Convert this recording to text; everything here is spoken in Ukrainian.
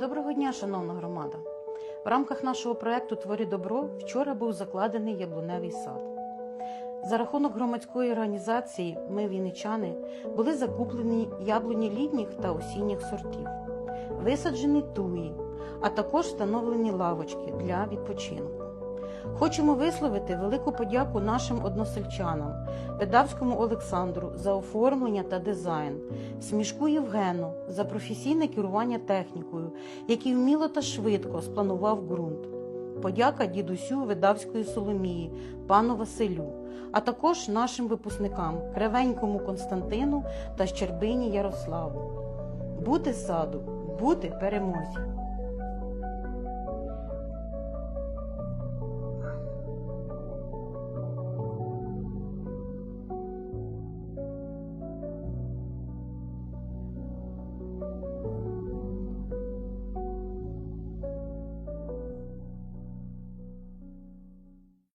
Доброго дня, шановна громада! В рамках нашого проекту Творі добро вчора був закладений яблуневий сад. За рахунок громадської організації Ми Вінничани були закуплені яблуні літніх та осінніх сортів, висаджені туї, а також встановлені лавочки для відпочинку. Хочемо висловити велику подяку нашим односельчанам, Педавському Олександру за оформлення та дизайн, Смішку Євгену за професійне керування технікою, який вміло та швидко спланував ґрунт. Подяка дідусю Видавської Соломії, пану Василю, а також нашим випускникам Кривенькому Константину та Щербині Ярославу. Бути саду, бути перемозі.